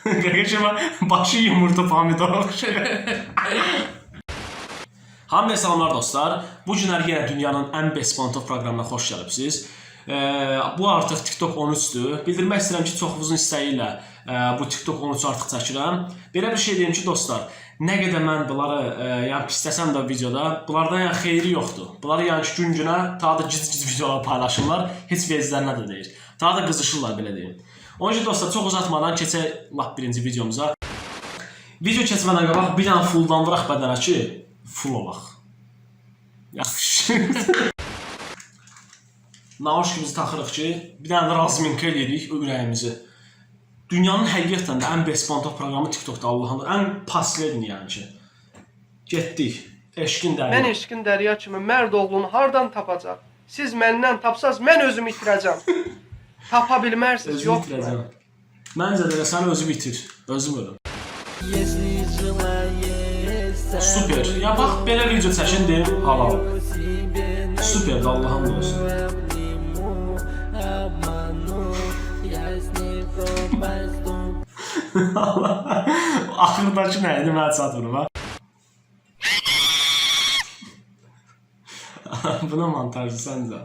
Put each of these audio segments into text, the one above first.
Qaqaşıma başı yumurta pomidor oxşayır. Hamıya salamlar dostlar. Bu günlər yenə dünyanın ən bespontov proqramına xoş gəlibsiniz. Ee, bu artıq TikTok 13-dür. Bildirmək istəyirəm ki, çoxunuzun istəyi ilə e, bu TikTok 13-ü artıq çəkirəm. Belə bir şey deyim ki, dostlar, nə qədər mən bunları e, yəni pisləsəm də videoda, bunlardan yəni xeyri yoxdur. Bunları yəni gün-günə ta da gic-gic videolar paylaşırlar, heç vezlərinə də deyir. Ta da qızışırlar belə deyim. Onun üçün dostlar, çox uzatmadan keçək lap birinci videomuza. Video keçmədən qabaq bir dənə fulldan vuraq bədənə ki, full olaq. Yaxşı. Naushkimizi taxırıq ki, bir dənə də razminka eləyirik ürəyimizi. Dünyanın həqiqətən də ən bespontov proqramı TikTokda Allahın ən pasledin yəni ki. Getdik. Eşqin Mən dəri. eşqin dərya kimi mərd oğlunu hardan tapacaq? Siz məndən tapsaz mən özümü itirəcəm. Yapabilmərsiniz, Özünü yoxdur. itirəcəm. Məncə də elə sən özün itir, özüm ölüm. Super. Ya bax belə video çəkindi, halal. Super, Allahım olsun. Allah. Axırdakı nə idi? Mən çatmırım ha. Buna montajı səncə.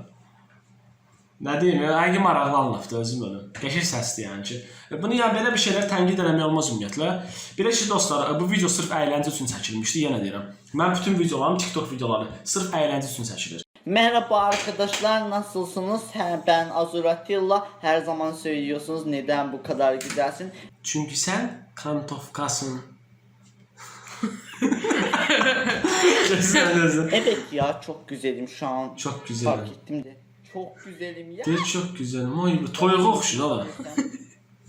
Nə deyim, həqiqi maraqlı anlıqdır özüm ölüm. Qəşəng səsdir yəni ki. Bunu ya belə bir şeylər tənqid eləmək olmaz ümumiyyətlə. Belə ki dostlar, bu video sırf əyləncə üçün çəkilmişdi, yenə deyirəm. Mən bütün videolarım, TikTok videoları sırf əyləncə üçün çəkilir. Merhaba arkadaşlar nasılsınız? He, Ben Azuratilla. Her zaman söylüyorsunuz neden bu kadar güzelsin. Kantovkasın. Sən özün. Evet ya çok güzelim şu an. Çok güzel. Fark ettim de. Çok güzelim ya. Deyir çox gözəl. Ay bu toyuğa oxşuyur ala.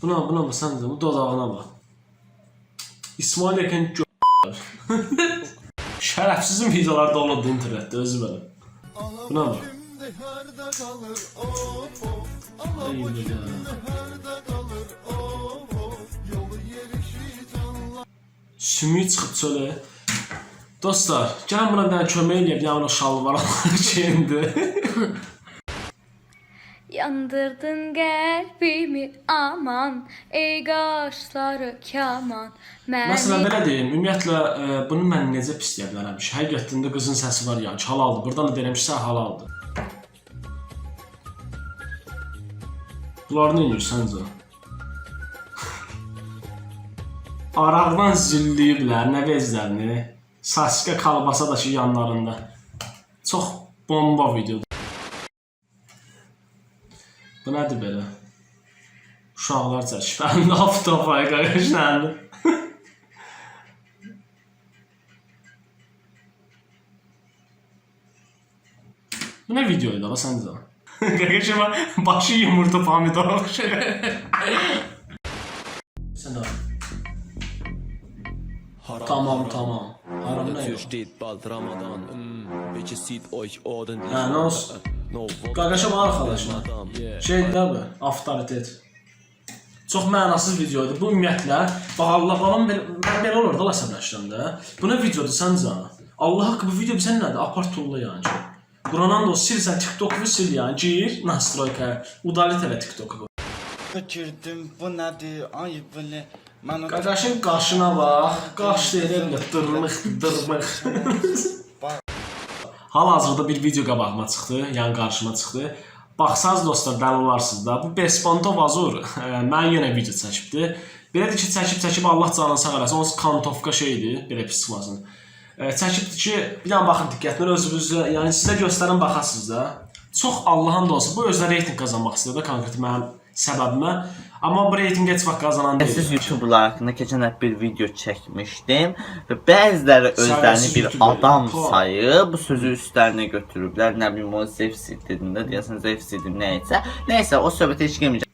Buna buna mı sən də bu dodağına bax. İsmail Ekin gö Şərəfsizin videoları doludur internetdə özü belə. Buna gözəl. Sümüyü çıxıb çölə. Dostlar, gəlin buna bir dənə kömək eləyək, yəni o şalvar şeyindi. Yandırdın qəlbimi aman ey qaşları kaman Məsələn məni belə deyim, ümumiyyətlə e, bunu mən necə pisləyə bilərəm həqiqətən də qızın səsi var ki, halaldır. Burdan da deyirəm ki, sən halaldır. Bunlar nə edir səncə? Araqdan zilləyiblər nə vezlərini. Sasika kalbasa da ki yanlarında. Çox bomba videodur. Bu nədir belə? Uşaqlar çəkib. Əlində aftofaya qarışlandı. Bu ne videoydu la sen de? Gagacıma başı yumurta pomidor oxşayır. Sen de. Tamam tamam. Haram ne yok? steht bald Ramadan. Mm, bitte zieht euch ordentlich. Ha, ne olsun? No Qaqaşım arkadaşlar. Şey tabi, avtoritet. Çox mənasız videodur. Bu ümumiyyətlə, bax Allah balam belə, mən belə olur da əsəbləşirəm də. Bu nə videodur səncə? Allah haqqı bu video sən nədir? Apart tulla yəni. ki. Qurandan da o sil sən TikTok-u sil yəni. Gir nastroyka, udalet elə TikTok-u. Götürdüm bu nedir ay o Qaqaşın qaşına bax. Qaş deyir elə dırmıq, dırmıq. Hal-hazırda bir video qabağıma çıxdı, yəni qarşıma çıxdı. Baxsaz dostlar, dəli da. Bu Bespontov Azur mən yenə video çəkibdi. Belədir ki, çəkib çəkib Allah canını sağ eləsin. Onun kantovka şeydir, belə pis çıxmasın. Çəkibdi ki, bir dənə baxın diqqətlə özünüzə, yəni sizə göstərin baxasınız da. Çox Allahın da olsun. Bu özünə reytinq qazanmaq istəyir də konkret mənim səbəbimə. Amma bu reytinq heç vaxt qazanan deyil. Siz YouTube'lar hakkında geçen hep bir video çekmiştim ve bazıları özlerini bir adam ha. sayıp bu sözü üstlerine götürüpler. Ne bileyim o Zevsid dediğinde diyorsun Zevsid'im neyse. Neyse o söhbete hiç girmeyeceğim.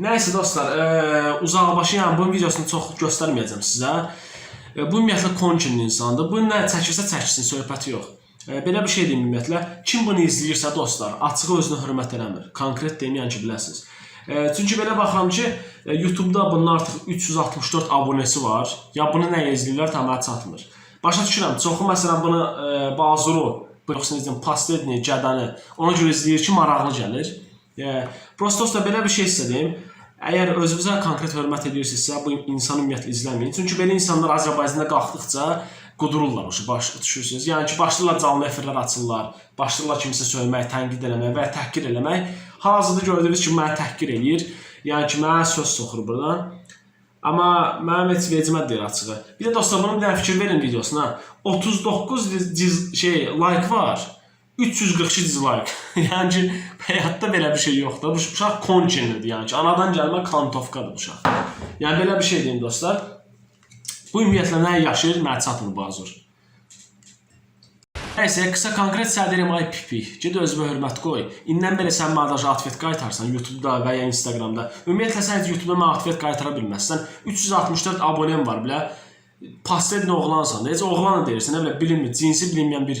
Nəysə dostlar, e, uzaqbaşı yəni bunun videosunu çox göstərməyəcəm sizə. E, bu ümumiyyətlə konkinli insandır. Bu nə çəkirsə çəksin, söhbəti yox. E, belə bir şey deyim ümumiyyətlə, kim bunu izləyirsə dostlar, açıq özünə hörmət eləmir. Konkret deyim, yəni ki, biləsiniz. E, çünki belə baxıram ki, e, YouTube-da bunun artıq 364 abunəsi var. Ya bunu nə izləyirlər, tam çatmır. Başa düşürəm, çoxu məsələn bunu e, Bazuru, yoxsa necə Pastedni, Gədəni ona görə izləyir ki, maraqlı gəlir. E, prosto da belə bir şey istədim. Əgər özünüzə konkret hörmət edirsinizsə, bu insan ümumiyyətlə izləməyin. Çünki belə insanlar Azərbaycanda qalxdıqca qudururlar, o baş düşürsünüz. Yəni ki, başlayırlar canlı efirlər açırlar, başlayırlar kimisə söymək, tənqid eləmək və ya təhqir eləmək. Hal-hazırda gördüyünüz kimi məni təhqir eləyir. Yəni ki, mənə söz soxur burdan. Amma mənim heç vecimə deyil açığı. Bir də dostlar, bunun bir dənə fikir verin videosuna. 39 diz, şey like var. 342 dislike. yəni ki, həyatda belə bir şey yoxdur. Bu uşaq konçenlidir, yəni ki, anadan gəlmə kantovkadır bu uşaq. Yəni belə bir şey deyim dostlar. Bu ümumiyyətlə nə yaşayır, mənə çatmır bu azur. Nəysə, qısa konkret sədrim ay pipi. Ged özünə hörmət qoy. İndən belə sən mənə atvet qaytarsan YouTube-da və ya Instagram-da. Ümumiyyətlə sən YouTube-da mənə atvet qaytara bilməzsən. 364 abonem var bilə. Pastel oğlansan. Heç oğlan deyirsən, nə bilə bilinmir, cinsi bilinməyən bir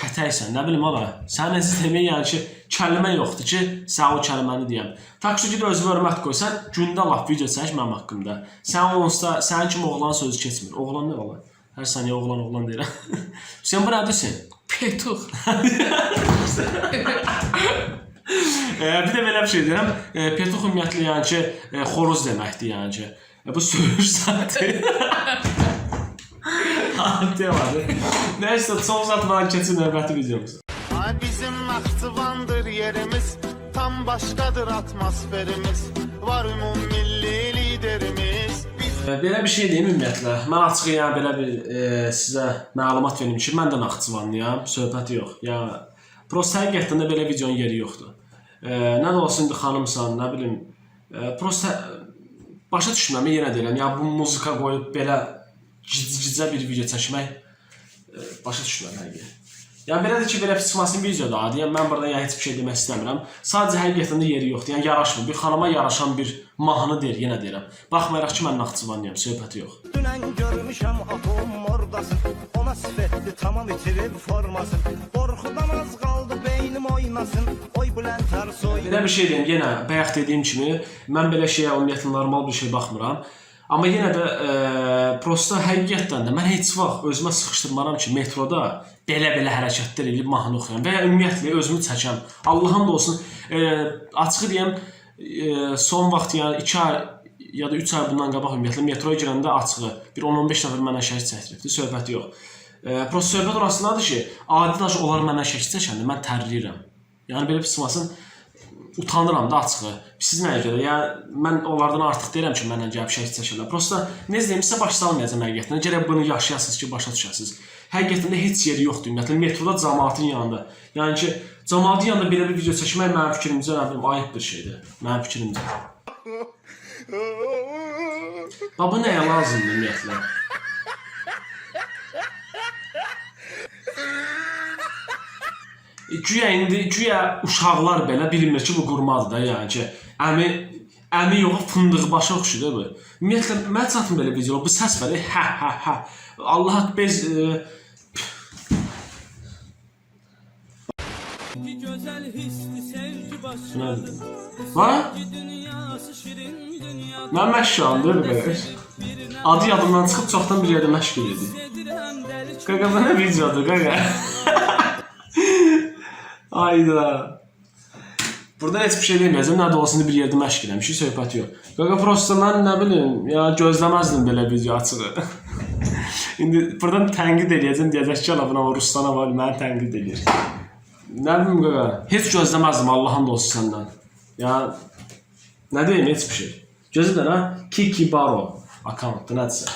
pətəksən, nə bilim ala. Sənin necə demək yəni ki, kəlmə yoxdur ki, sən o kəlməni deyəm. Takşı ged özünə hörmət qoysan, gündə laf video çək mənim haqqımda. Sən onsa, sənin kimi oğlan sözü keçmir. Oğlan nə ola? Hər saniyə oğlan oğlan deyirəm. Sən bu nədirsən? Petuq. E, bir də belə bir şey deyirəm. Petuq ümumiyyətlə yəni ki, xoruz deməkdir yəni ki. E, bu söyüş zaten. Demədi. Nəysə, çox uzatmadan keçin növbəti videomuz. Ay bizim Naxçıvandır yerimiz Tam başkadır atmosferimiz Var ümum milli liderimiz Biz E, Belə bir şey deyim ümumiyyətlə. Mən açıq yəni belə bir e, sizə məlumat verim ki, mən də Naxçıvanlıyam, söhbət yox. Yəni prosta həqiqətən də belə videonun yeri yoxdur. E, nə də olsun indi xanımsan, nə bilim, e, prosta başa düşmürəm yenə deyirəm. Yəni bu muzika qoyub belə gicgicə bir video çəkmək e, başa düşmürəm həqiqətən. Yəni belədir ki, belə çıxmasın videoda adi. Yəni mən burada yəni heç bir şey demək istəmirəm. Sadəcə həqiqətən də yeri yoxdur. Yəni yaraşmır. Bir xanıma yaraşan bir mahnı deyir, yenə deyirəm. Baxmayaraq ki, mən Naxçıvanlıyam, söhbəti yox. Dünən görmüşəm atom oradasın Ona sifətli tamam itirib formasın Qorxudan az qaldı beynim oynasın Oy Bülent Ersoy Belə bir şey deyim, yenə bayaq dediyim kimi, mən belə şeyə ümumiyyətlə normal bir şey baxmıram. Amma yenə də e, prosta həqiqətən də mən heç vaxt özümə sıxışdırmaram ki, metroda belə-belə hərəkətlər edib mahnı oxuyam və ya ümumiyyətlə özümü çəkəm. Allahın da olsun, e, açığı deyim, e, son vaxt yəni 2 ay ya da 3 ay bundan qabaq ümumiyyətlə metroya girəndə açığı bir 10-15 nəfər mənə şəkil çəkdiribdi, söhbəti yox. E, prosta söhbət orasındadır ki, adi daş onlar mənə şəkil çəkəndə mən tərləyirəm. Yəni belə bir sımasın utanıram da açığı. Siz nəyə görə? Yəni mən onlardan artıq deyirəm ki, mənlə gəlib şəkil çəkirlər. Prosta necə deyim, sizə başa salmayacağam həqiqətən. Gərək bunu yaşayasınız ki, başa düşəsiniz. Həqiqətən də heç yeri yoxdur ümumiyyətlə. Metroda cəmaətin yanında. Yəni ki, cəmaətin yanında belə bir video çəkmək mənim fikrimcə nə bilim ayıb bir şeydir. Mənim fikrimcə. Bax bu nəyə lazımdır ümumiyyətlə? Güya indi güya uşaqlar belə bilmir ki, bu qurmadır da, yəni ki, əmi əmi yox, fındıq başa oxşur da bu. Ümumiyyətlə mən çatım belə video, bu səs var, hə hə hə. Allah bez e, Güzel hisli sevgi başladı? Va? Mən məşğaldır belə. Adı yadımdan çıxıb çoxdan bir yerdə məşğul idi. Qaqa bu nə videodur, qaqa? Ayda. Burada heç bir şey deməyəcəm. Nə də olsun bir yerdə məşğulam. Bir şey söhbət yox. Qaqa prosta mən nə bilim, ya gözləməzdim belə video açığı. İndi buradan tənqid eləyəcəm, deyəcək ki, ala buna o Rustana var, məni tənqid eləyir. Nə bilim qaqa, heç gözləməzdim Allahın da olsun səndən. Ya nə deyim, heç bir şey. Gözlə ha, Kiki Baro akkauntda nədirsə.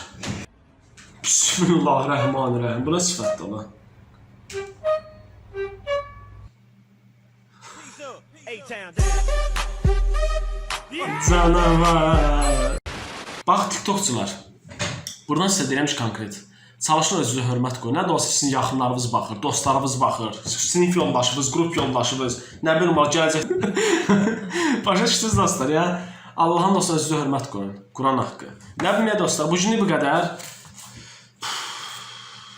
Bismillahirrahmanirrahim. Bu nə sifətdir lan? Canavar. Bax TikTokçular. Buradan sizə deyirəm ki, konkret. Çalışın özünüzə hörmət qoyun. Nə də olsa sizin yaxınlarınız baxır, dostlarınız baxır, sinif yoldaşınız, qrup yoldaşınız, nə bilim var, gələcək. Başa düşdünüz dostlar ya? Allahın dostuna özünüzə hörmət qoyun. Quran haqqı. Nə bilim ya dostlar, bu günlük bu qədər.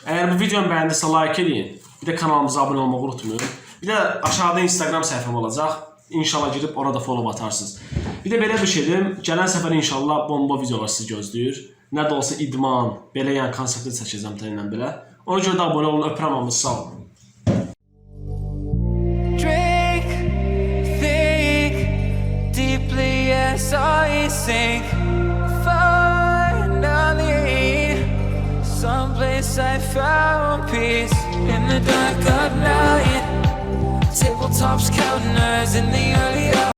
Əgər bu videonu bəyəndirsə like eləyin. Bir də kanalımıza abunə olmağı unutmayın. Bir də aşağıda Instagram səhifəm olacaq. İnşallah girib orada follow atarsınız. Bir də belə deyim. Gələn səfər inşallah bomba videolar sizi gözləyir. Nə də olsa idman, belə yəni konseptlər çəkəcəm təyin belə. Ona görə də abunə olun, öpürəm hamınızı, sağ olun. Drink, think deeply as I sink finally. Someplace I found peace in the dark rooftops counting eyes in the early hours.